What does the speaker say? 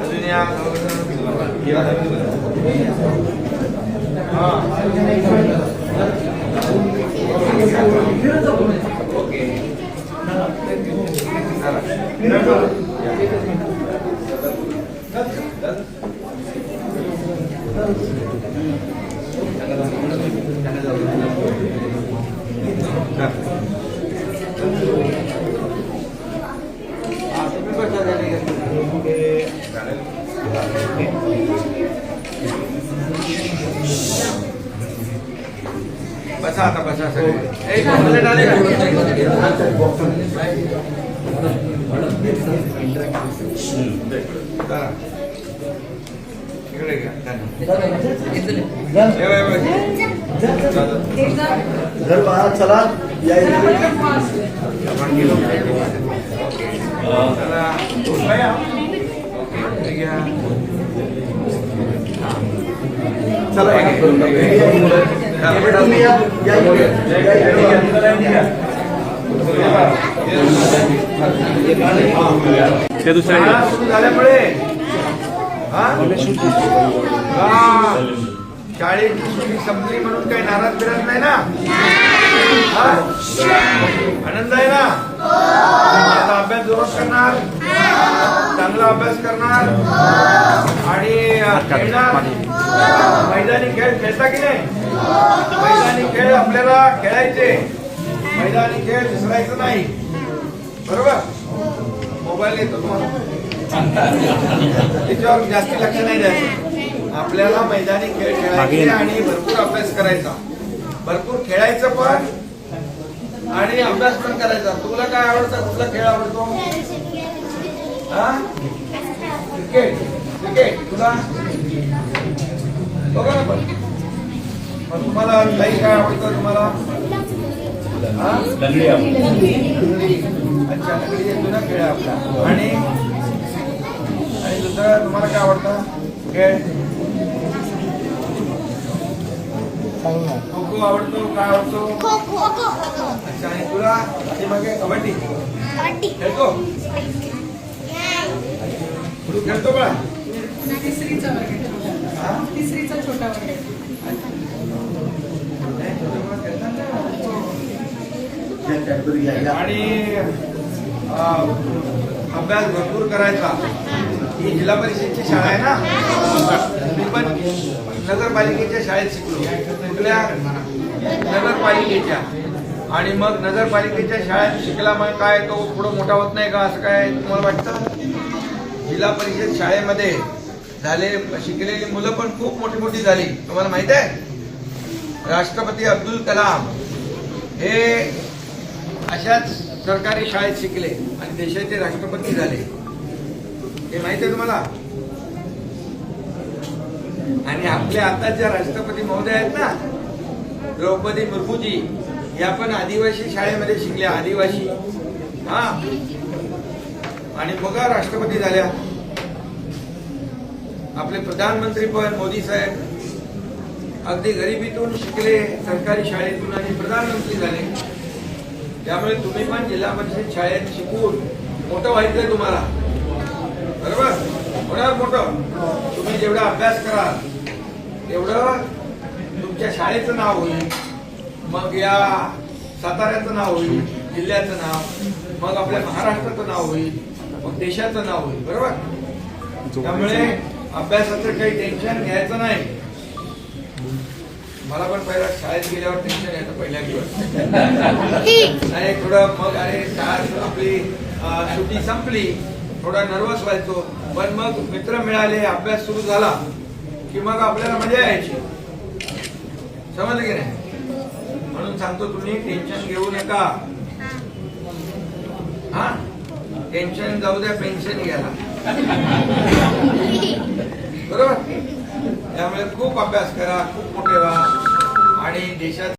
अजून या बसा आता बसा. सगळे एक मिनिट आले का. इकडे घ्या. घर बाहेर चला या. चला. बया. ओके, घ्या. चला हे घे. इकडे तुम्ही या या इकडे. या इकडे या. शाळा सुरू झाल्यामुळे हा? हा. शाळेची सुट्टी संपली म्हणून काही नाराज बिराज नाही ना? हा? आनंद आहे ना? आता अभ्यास जोरात करणार. चांगला अभ्यास करणार. आणि खेळणार. मैदानी खेळ खेळता की नाही? मैदानी खेळ आपल्याला खेळायचे. मैदानी खेळ विसरायचं नाही. बरोबर? मोबाईल येतो तुम्हाला. त्याच्यावर जास्त लक्ष नाही द्यायचं. आपल्याला मैदानी खेळ खेळायचे आणि भरपूर अभ्यास करायचा. भरपूर खेळायचं पण आणि अभ्यास पण करायचा. तुला काय आवडतं? कुठला खेळ आवडतो? हा? क्रिकेट. क्रिकेट. तुला? बघा ना पण. मग तुम्हाला काही काय आवडतं तुम्हाला? अच्छा जुना खेळ आपला. आणि? आणि दुसरा तुम्हाला काय आवडतं? खेळ? खो खो आवडतो काय आवडतो? खो खो अच्छा आणि तुला ते मागे कबड्डी. कबड्डी. खेळतो? तू खेळतो का? तिसरीचा वर्ग हा? तिसरीचा छोटा वर्ग ना. आणि अं, अभ्यास भरपूर करायचा. ही जिल्हा परिषदची शाळा आहे ना? मी पण नगरपालिकेच्या शाळेत शिकलो. कुठल्या? नगरपालिकेच्या. आणि मग नगरपालिकेच्या शाळेत शिकला मग काय तो पुढं मोठा होत नाही का? असं काय तुम्हाला वाटतं? जिल्हा परिषद शाळेमध्ये झाले शिकलेली मुलं पण खूप मोठी मोठी झाली. तुम्हाला माहीत आहे? राष्ट्रपती अब्दुल कलाम हे अशाच सरकारी शाळेत शिकले आणि देशाचे राष्ट्रपती झाले. हे माहिती आहे तुम्हाला? आणि आपल्या आताच्या राष्ट्रपती महोदय आहेत ना द्रौपदी मुर्मूजी या पण आदिवासी शाळेमध्ये शिकल्या आदिवासी. हा. आणि बघा राष्ट्रपती झाल्या. आपले प्रधानमंत्री पण मोदी साहेब. अगदी गरिबीतून शिकले सरकारी शाळेतून आणि प्रधानमंत्री झाले. त्यामुळे तुम्ही पण जिल्हा परिषद शाळेत शिकून मोठं व्हायचंय तुम्हाला. बरोबर? होणार मोठं तुम्ही जेवढा अभ्यास कराल तेवढं तुमच्या शाळेचं नाव होईल. मग या साताऱ्याचं नाव होईल जिल्ह्याचं नाव. मग आपल्या महाराष्ट्राचं नाव होईल मग देशाचं नाव होईल. बरोबर? त्यामुळे अभ्यासाचं काही टेन्शन घ्यायचं नाही. मला पण पहिला शाळेत गेल्यावर टेन्शन यायचं पहिल्या दिवस. नाही थोडं मग अरे शाळा आपली सुट्टी संपली. थोडा नर्वस व्हायचो. पण मग मित्र मिळाले अभ्यास सुरू झाला की मग आपल्याला मजा यायची. समजलं की नाही? म्हणून सांगतो तुम्ही टेन्शन घेऊ नका. हा? टेन्शन जाऊ द्या पेन्शन घ्यायला. बरोबर? त्यामुळे खूप अभ्यास करा खूप मोठे व्हा. आणि देशात